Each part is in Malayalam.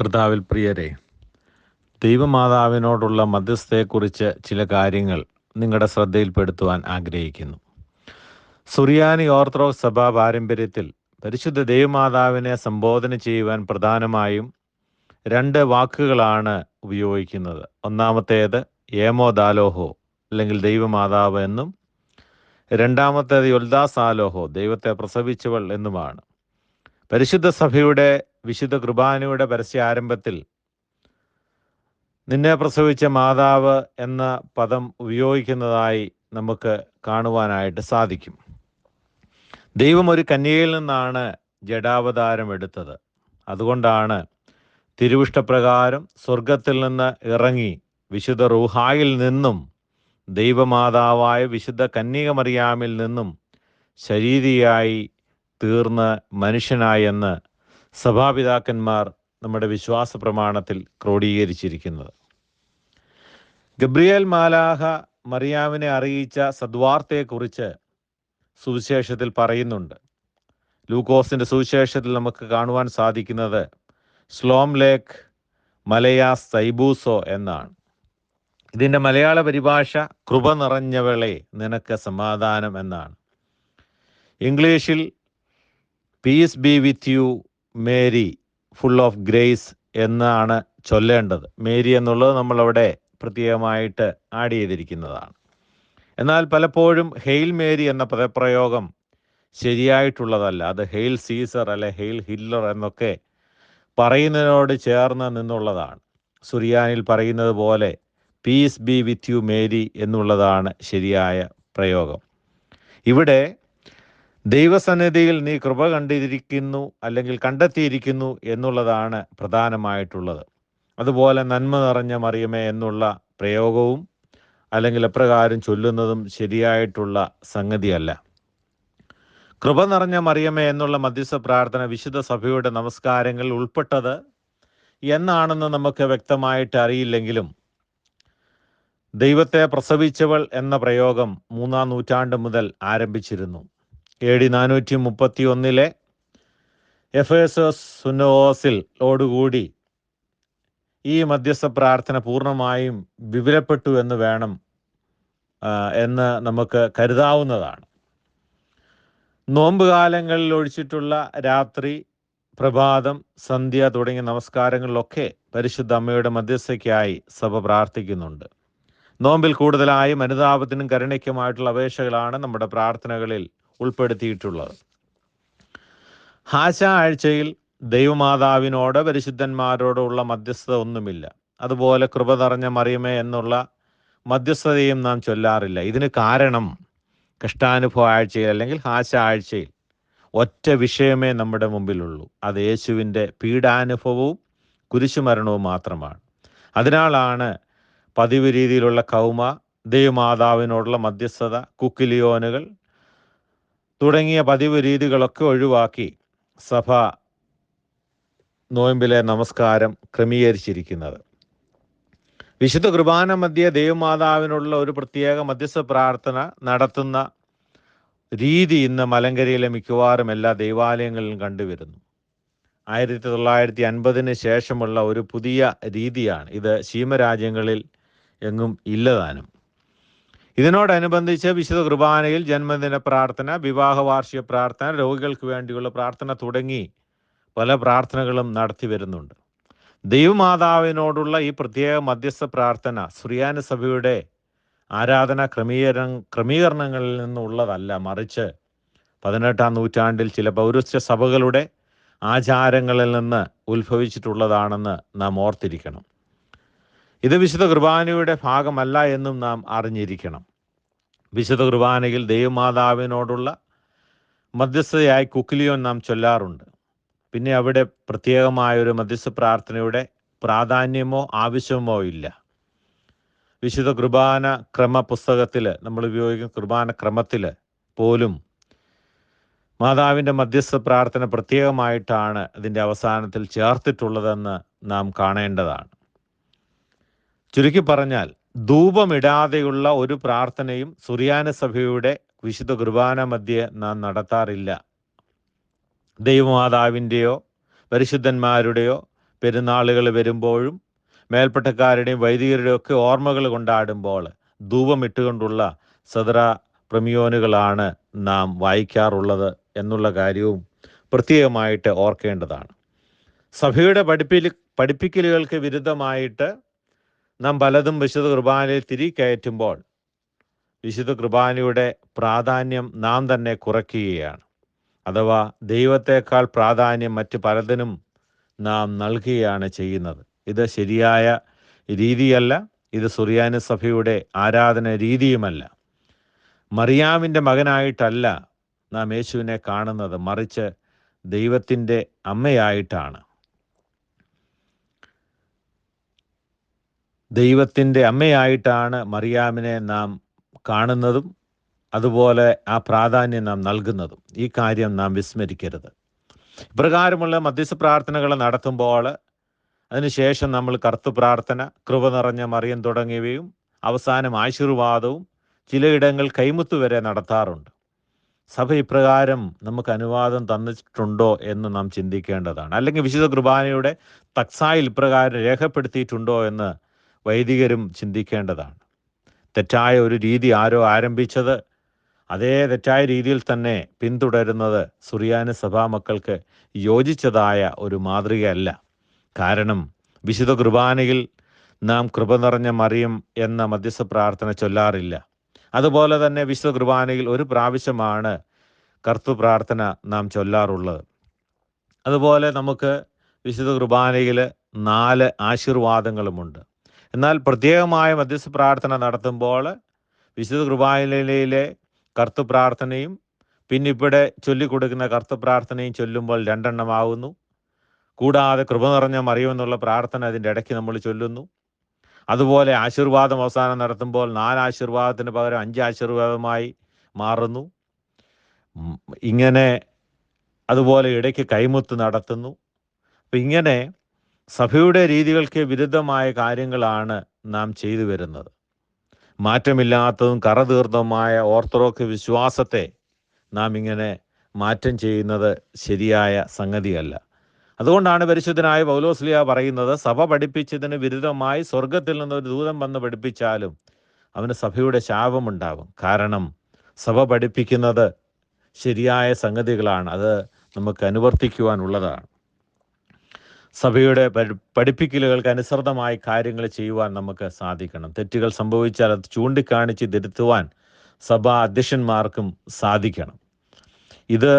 കർത്താവിൽ പ്രിയരെ ദൈവമാതാവിനോടുള്ള മധ്യസ്ഥയെക്കുറിച്ച് ചില കാര്യങ്ങൾ നിങ്ങളുടെ ശ്രദ്ധയിൽപ്പെടുത്തുവാൻ ആഗ്രഹിക്കുന്നു. സുറിയാനി ഓർത്തഡോക്സ് സഭാ പാരമ്പര്യത്തിൽ പരിശുദ്ധ ദൈവമാതാവിനെ സംബോധന ചെയ്യുവാൻ പ്രധാനമായും രണ്ട് വാക്കുകളാണ് ഉപയോഗിക്കുന്നത്. ഒന്നാമത്തേത് ഏമോ ദാലോഹോ അല്ലെങ്കിൽ ദൈവമാതാവ് എന്നും. രണ്ടാമത്തേത് യൊൽദാസാലോഹോ ദൈവത്തെ പ്രസവിച്ചവൾ എന്നുമാണ്. പരിശുദ്ധ സഭയുടെ വിശുദ്ധ കുർബാനയുടെ പരസ്യ ആരംഭത്തിൽ നിന്നെ പ്രസവിച്ച മാതാവ് എന്ന പദം ഉപയോഗിക്കുന്നതായി നമുക്ക് കാണുവാനായിട്ട് സാധിക്കും. ദൈവം ഒരു കന്യകയിൽ നിന്നാണ് ജഡാവതാരം എടുത്തത്. അതുകൊണ്ടാണ് തിരുവിഷ്ടപ്രകാരം സ്വർഗത്തിൽ നിന്ന് ഇറങ്ങി വിശുദ്ധ റുഹായിൽ നിന്നും ദൈവമാതാവായ വിശുദ്ധ കന്യകമറിയാമിൽ നിന്നും ശരീരിയായി തീർന്ന് മനുഷ്യനായി എന്ന് സഭാപിതാക്കന്മാർ നമ്മുടെ വിശ്വാസ പ്രമാണത്തിൽ ക്രോഡീകരിച്ചിരിക്കുന്നത്. ഗബ്രിയേൽ മാലാഹ മറിയാമിനെ അറിയിച്ച സദ്വാർത്തയെക്കുറിച്ച് സുവിശേഷത്തിൽ പറയുന്നുണ്ട്. ലൂക്കോസിന്റെ സുവിശേഷത്തിൽ നമുക്ക് കാണുവാൻ സാധിക്കുന്നത് സ്ലോം ലേക്ക് മലയാസ് സൈബൂസോ എന്നാണ്. ഇതിന്റെ മലയാള പരിഭാഷ കൃപ നിറഞ്ഞവളെ നിനക്ക് സമാധാനം എന്നാണ്. ഇംഗ്ലീഷിൽ peace be with you Mary full of grace എന്നാണ് ചൊല്ലേണ്ടത്. മേരി എന്നുള്ളത് നമ്മളവിടെ പ്രത്യേകമായിട്ട് ആഡ് ചെയ്തിരിക്കുന്നതാണ്. എന്നാൽ പലപ്പോഴും ഹെയിൽ മേരി എന്ന പദപ്രയോഗം ശരിയായിട്ടുള്ളതല്ല. അത് ഹെയിൽ സീസർ അല്ലെ ഹെയിൽ ഹില്ലർ എന്നൊക്കെ പറയുന്നതിനോട് ചേർന്ന് നിന്നുള്ളതാണ്. സുറിയാനിൽ പറയുന്നത് പോലെ peace be with you Mary എന്നുള്ളതാണ് ശരിയായ പ്രയോഗം. ഇവിടെ ദൈവസന്നിധിയിൽ നീ കൃപ കണ്ടിരിക്കുന്നു അല്ലെങ്കിൽ കണ്ടെത്തിയിരിക്കുന്നു എന്നുള്ളതാണ് പ്രധാനമായിട്ടുള്ളത്. അതുപോലെ നന്മ നിറഞ്ഞ മറിയമേ എന്നുള്ള പ്രയോഗവും അല്ലെങ്കിൽ എപ്രകാരം ചൊല്ലുന്നതും ശരിയായിട്ടുള്ള സംഗതിയല്ല. കൃപ നിറഞ്ഞ മറിയമേ എന്നുള്ള മധ്യസ്ഥ പ്രാർത്ഥന വിശുദ്ധ സഭയുടെ നമസ്കാരങ്ങളിൽ ഉൾപ്പെട്ടത് എന്നാണെന്ന് നമുക്ക് വ്യക്തമായിട്ട് അറിയില്ലെങ്കിലും ദൈവത്തെ പ്രസവിച്ചവൾ എന്ന പ്രയോഗം മൂന്നാം നൂറ്റാണ്ട് മുതൽ ആരംഭിച്ചിരുന്നു. എ ഡി നാനൂറ്റി മുപ്പത്തി ഒന്നിലെ എഫ് എസ് സുനോസിൽ ഓടുകൂടി ഈ മധ്യസ്ഥ പ്രാർത്ഥന പൂർണമായും വിപുലപ്പെട്ടു എന്ന് വേണം എന്ന് നമുക്ക് കരുതാവുന്നതാണ്. നോമ്പുകാലങ്ങളിൽ ഒഴിച്ചിട്ടുള്ള രാത്രി പ്രഭാതം സന്ധ്യ തുടങ്ങിയ നമസ്കാരങ്ങളിലൊക്കെ പരിശുദ്ധ അമ്മയുടെ മധ്യസ്ഥയ്ക്കായി സഭ പ്രാർത്ഥിക്കുന്നുണ്ട്. നോമ്പിൽ കൂടുതലായും അനുതാപത്തിനും കരുണയ്ക്കുമായിട്ടുള്ള അപേക്ഷകളാണ് നമ്മുടെ പ്രാർത്ഥനകളിൽ ഉൾപ്പെടുത്തിയിട്ടുള്ളത്. ഹാശ ആഴ്ചയിൽ ദൈവമാതാവിനോട് പരിശുദ്ധന്മാരോടുള്ള മധ്യസ്ഥത ഒന്നുമില്ല. അതുപോലെ കൃപ നിറഞ്ഞ മറിയമേ എന്നുള്ള മധ്യസ്ഥതയും നാം ചൊല്ലാറില്ല. ഇതിന് കാരണം കഷ്ടാനുഭവ ആഴ്ചയിൽ അല്ലെങ്കിൽ ഹാശ ആഴ്ചയിൽ ഒറ്റ വിഷയമേ നമ്മുടെ മുമ്പിലുള്ളൂ. അത് യേശുവിന്റെ പീഡാനുഭവവും കുരിശുമരണവും മാത്രമാണ്. അതിനാലാണ് പതിവ് രീതിയിലുള്ള കൗമ ദൈവമാതാവിനോടുള്ള മധ്യസ്ഥത കുക്കിലിയോനുകൾ തുടങ്ങിയ പതിവ് രീതികളൊക്കെ ഒഴിവാക്കി സഭ നോയമ്പിലെ നമസ്കാരം ക്രമീകരിച്ചിരിക്കുന്നത്. വിശുദ്ധ കുർബാന മധ്യ ദേവമാതാവിനുള്ള ഒരു പ്രത്യേക മധ്യസ്ഥ പ്രാർത്ഥന നടത്തുന്ന രീതി ഇന്ന് മലങ്കരയിലെ മിക്കവാറും എല്ലാ ദൈവാലയങ്ങളിലും കണ്ടുവരുന്നു. ആയിരത്തി തൊള്ളായിരത്തി അൻപതിന് ശേഷമുള്ള ഒരു പുതിയ രീതിയാണ്. ഇത് ശീമരാജ്യങ്ങളിൽ എങ്ങും ഇല്ലതാനും ഇതിനോടനുബന്ധിച്ച് വിശുദ്ധ കുർബാനയിൽ ജന്മദിന പ്രാർത്ഥന വിവാഹ വാർഷിക പ്രാർത്ഥന രോഗികൾക്ക് വേണ്ടിയുള്ള പ്രാർത്ഥന തുടങ്ങി പല പ്രാർത്ഥനകളും നടത്തി വരുന്നുണ്ട്. ദൈവമാതാവിനോടുള്ള ഈ പ്രത്യേക മധ്യസ്ഥ പ്രാർത്ഥന സുറിയാന സഭയുടെ ആരാധന ക്രമീകര ക്രമീകരണങ്ങളിൽ നിന്നുള്ളതല്ല. മറിച്ച് പതിനെട്ടാം നൂറ്റാണ്ടിൽ ചില പൗരസ്ത്യ സഭകളുടെ ആചാരങ്ങളിൽ നിന്ന് ഉത്ഭവിച്ചിട്ടുള്ളതാണെന്ന് നാം ഓർത്തിരിക്കണം. ഇത് വിശുദ്ധ കുർബാനയുടെ ഭാഗമല്ല എന്നും നാം അറിഞ്ഞിരിക്കണം. വിശുദ്ധ കുർബാനയിൽ ദൈവമാതാവിനോടുള്ള മധ്യസ്ഥതയായി കുക്കിലിയോൻ നാം ചൊല്ലാറുണ്ട്. പിന്നെ അവിടെ പ്രത്യേകമായ ഒരു മധ്യസ്ഥ പ്രാർത്ഥനയുടെ പ്രാധാന്യമോ ആവശ്യമോ ഇല്ല. വിശുദ്ധ കുർബാന ക്രമ പുസ്തകത്തിൽ നമ്മൾ ഉപയോഗിക്കുന്ന കുർബാന ക്രമത്തിൽ പോലും മാതാവിന്റെ മധ്യസ്ഥ പ്രാർത്ഥന പ്രത്യേകമായിട്ടാണ് ഇതിന്റെ അവസാനത്തിൽ ചേർത്തിട്ടുള്ളതെന്ന് നാം കാണേണ്ടതാണ്. ചുരുക്കി പറഞ്ഞാൽ ധൂപമിടാതെയുള്ള ഒരു പ്രാർത്ഥനയും സുറിയാന സഭയുടെ വിശുദ്ധ കുർബാന മധ്യേ നാം നടത്താറില്ല. ദൈവമാതാവിന്റെയോ പരിശുദ്ധന്മാരുടെയോ പെരുന്നാളുകൾ വരുമ്പോഴും മേൽപ്പട്ടക്കാരുടെയും വൈദികരുടെയും ഒക്കെ ഓർമ്മകൾ കൊണ്ടാടുമ്പോൾ ധൂപമിട്ടുകൊണ്ടുള്ള സദറ പ്രമിയോനുകളാണ് നാം വായിക്കാറുള്ളത് എന്നുള്ള കാര്യവും പ്രത്യേകമായിട്ട് ഓർക്കേണ്ടതാണ്. സഭയുടെ പഠിപ്പിൽ പഠിപ്പിക്കലുകൾക്ക് വിരുദ്ധമായിട്ട് നാം പലതും വിശുദ്ധ കുർബാനയിൽ തിരികയറ്റുമ്പോൾ വിശുദ്ധ കുർബാനയുടെ പ്രാധാന്യം നാം തന്നെ കുറയ്ക്കുകയാണ്. അഥവാ ദൈവത്തെക്കാൾ പ്രാധാന്യം മറ്റ് പലതിനും നാം നൽകുകയാണ് ചെയ്യുന്നത്. ഇത് ശരിയായ രീതിയല്ല ഇത് സുറിയാനി സഭയുടെ ആരാധന രീതിയുമല്ല. മറിയാമിന്റെ മകനായിട്ടല്ല നാം യേശുവിനെ കാണുന്നത് മറിച്ച് ദൈവത്തിന്റെ അമ്മയായിട്ടാണ്. ദൈവത്തിന്റെ അമ്മയായിട്ടാണ് മറിയാമിനെ നാം കാണുന്നതും അതുപോലെ ആ പ്രാധാന്യം നാം നൽകുന്നതും. ഈ കാര്യം നാം വിസ്മരിക്കരുത്. ഇപ്രകാരമുള്ള മധ്യസ്ഥ പ്രാർത്ഥനകൾ നടത്തുമ്പോൾ അതിനുശേഷം നമ്മൾ കറുത്തു പ്രാർത്ഥന കൃപ നിറഞ്ഞ മറിയം തുടങ്ങിയവയും അവസാനം ആശീർവാദവും ചിലയിടങ്ങൾ കൈമുത്ത് വരെ നടത്താറുണ്ട്. സഭ ഇപ്രകാരം നമുക്ക് അനുവാദം തന്നിട്ടുണ്ടോ എന്ന് നാം ചിന്തിക്കേണ്ടതാണ്. അല്ലെങ്കിൽ വിശുദ്ധ കുർബാനയുടെ തക്സായിൽ ഇപ്രകാരം രേഖപ്പെടുത്തിയിട്ടുണ്ടോ എന്ന് വൈദികരും ചിന്തിക്കേണ്ടതാണ്. തെറ്റായ ഒരു രീതി ആരോ ആരംഭിച്ചത് അതേ തെറ്റായ രീതിയിൽ തന്നെ പിന്തുടരുന്നത് സുറിയാനി സഭാമക്കൾക്ക് യോജിച്ചതായ ഒരു മാതൃകയല്ല. കാരണം വിശുദ്ധ കുർബാനയിൽ നാം കൃപ നിറഞ്ഞ മറിയും എന്ന മധ്യസ്ഥ പ്രാർത്ഥന ചൊല്ലാറില്ല. അതുപോലെ തന്നെ വിശുദ്ധ കുർബാനയിൽ ഒരു പ്രാവശ്യമാണ് കർത്തു പ്രാർത്ഥന നാം ചൊല്ലാറുള്ളത്. അതുപോലെ നമുക്ക് വിശുദ്ധ കുർബാനയിൽ നാല് ആശീർവാദങ്ങളുമുണ്ട്. എന്നാൽ പ്രത്യേകമായ മധ്യസ്ഥ പ്രാർത്ഥന നടത്തുമ്പോൾ വിശുദ്ധ കുർബാനയിലെ കർത്തു പ്രാർത്ഥനയും പിന്നെ ഇവിടെ ചൊല്ലിക്കൊടുക്കുന്ന കർത്തു പ്രാർത്ഥനയും ചൊല്ലുമ്പോൾ രണ്ടെണ്ണമാവുന്നു കൂടാതെ കൃപ നിറഞ്ഞ മറിയുമെന്നുള്ള പ്രാർത്ഥന അതിന്റെ ഇടയ്ക്ക് നമ്മൾ ചൊല്ലുന്നു. അതുപോലെ ആശീർവാദം അവസാനം നടത്തുമ്പോൾ നാല് ആശീർവാദത്തിന് പകരം അഞ്ച് ആശീർവാദമായി മാറുന്നു. ഇങ്ങനെ അതുപോലെ ഇടയ്ക്ക് കൈമുത്ത് നടത്തുന്നു. അപ്പം ഇങ്ങനെ സഭയുടെ രീതികൾക്ക് വിരുദ്ധമായ കാര്യങ്ങളാണ് നാം ചെയ്തു വരുന്നത്. മാറ്റമില്ലാത്തതും കറതീർത്തതുമായ ഓർത്തഡോക്സ് വിശ്വാസത്തെ നാം ഇങ്ങനെ മാറ്റം ചെയ്യുന്നത് ശരിയായ സംഗതിയല്ല. അതുകൊണ്ടാണ് പരിശുദ്ധനായ പൗലോസ്ലിയ പറയുന്നത് സഭ പഠിപ്പിച്ചതിന് വിരുദ്ധമായി സ്വർഗത്തിൽ നിന്ന് ഒരു ദൂതം വന്ന് പഠിപ്പിച്ചാലും അവന് സഭയുടെ ശാപമുണ്ടാകും. കാരണം സഭ പഠിപ്പിക്കുന്നത് ശരിയായ സംഗതികളാണ്. അത് നമുക്ക് അനുവർത്തിക്കുവാനുള്ളതാണ്. സഭയുടെ പഠിപ്പിക്കലുകൾക്ക് അനുസൃതമായി കാര്യങ്ങൾ ചെയ്യുവാൻ നമുക്ക് സാധിക്കണം. തെറ്റുകൾ സംഭവിച്ചാൽ അത് ചൂണ്ടിക്കാണിച്ച് തിരുത്തുവാൻ സഭാ അധ്യക്ഷന്മാർക്കും സാധിക്കണം. ഇത്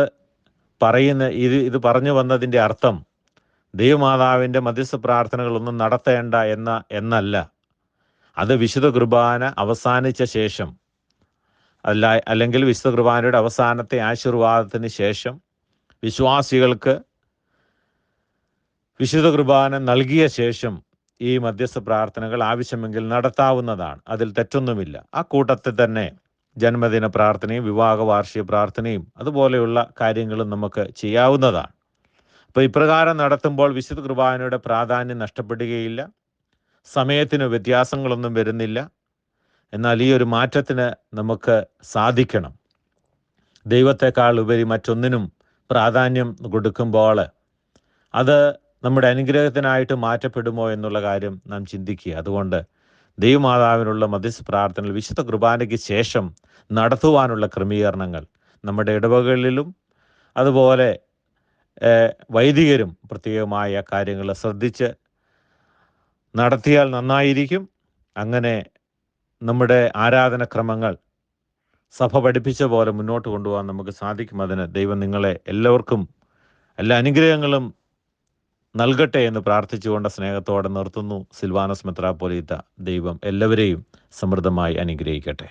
പറയുന്ന ഇത് ഇത് പറഞ്ഞു വന്നതിന്റെ അർത്ഥം ദൈവമാതാവിന്റെ മധ്യസ്ഥ പ്രാർത്ഥനകളൊന്നും നടത്തേണ്ട എന്ന എന്നല്ല. അത് വിശുദ്ധ കുർബാന അവസാനിച്ച ശേഷം അല്ല അല്ലെങ്കിൽ വിശുദ്ധ കുർബാനയുടെ അവസാനത്തെ ആശീർവാദത്തിന് ശേഷം വിശ്വാസികൾക്ക് വിശുദ്ധ കുർബാന നൽകിയ ശേഷം ഈ മധ്യസ്ഥ പ്രാർത്ഥനകൾ ആവശ്യമെങ്കിൽ നടത്താവുന്നതാണ്. അതിൽ തെറ്റൊന്നുമില്ല. ആ കൂട്ടത്തിൽ തന്നെ ജന്മദിന പ്രാർത്ഥനയും വിവാഹ വാർഷിക പ്രാർത്ഥനയും അതുപോലെയുള്ള കാര്യങ്ങളും നമുക്ക് ചെയ്യാവുന്നതാണ്. അപ്പോൾ ഇപ്രകാരം നടത്തുമ്പോൾ വിശുദ്ധ കുർബാനയുടെ പ്രാധാന്യം നഷ്ടപ്പെടുകയില്ല. സമയത്തിന് വ്യത്യാസങ്ങളൊന്നും വരുന്നില്ല. എന്നാൽ ഈ ഒരു മാറ്റത്തിന് നമുക്ക് സാധിക്കണം. ദൈവത്തെക്കാൾ ഉപരി മറ്റൊന്നിനും പ്രാധാന്യം കൊടുക്കുമ്പോൾ അത് നമ്മുടെ അനുഗ്രഹത്തിനായിട്ട് മാറ്റപ്പെടുമോ എന്നുള്ള കാര്യം നാം ചിന്തിക്കുക. അതുകൊണ്ട് ദൈവമാതാവിനുള്ള മധ്യസ്ഥ പ്രാർത്ഥനകൾ വിശുദ്ധ കുർബാനയ്ക്ക് ശേഷം നടത്തുവാനുള്ള ക്രമീകരണങ്ങൾ നമ്മുടെ ഇടവകളിലും അതുപോലെ വൈദികരും പ്രത്യേകമായ കാര്യങ്ങൾ ശ്രദ്ധിച്ച് നടത്തിയാൽ നന്നായിരിക്കും. അങ്ങനെ നമ്മുടെ ആരാധനക്രമങ്ങൾ സഭ പഠിപ്പിച്ച പോലെ മുന്നോട്ട് കൊണ്ടുപോകാൻ നമുക്ക് സാധിക്കും. അതിന് ദൈവം നിങ്ങളെ എല്ലാവർക്കും എല്ലാ അനുഗ്രഹങ്ങളും നൽകട്ടെ എന്ന് പ്രാർത്ഥിച്ചുകൊണ്ട് സ്നേഹത്തോടെ നിർത്തുന്നു സിൽവാനസ് മെത്രാപ്പൊലീത്ത ദൈവം എല്ലാവരെയും സമൃദ്ധമായി അനുഗ്രഹിക്കട്ടെ.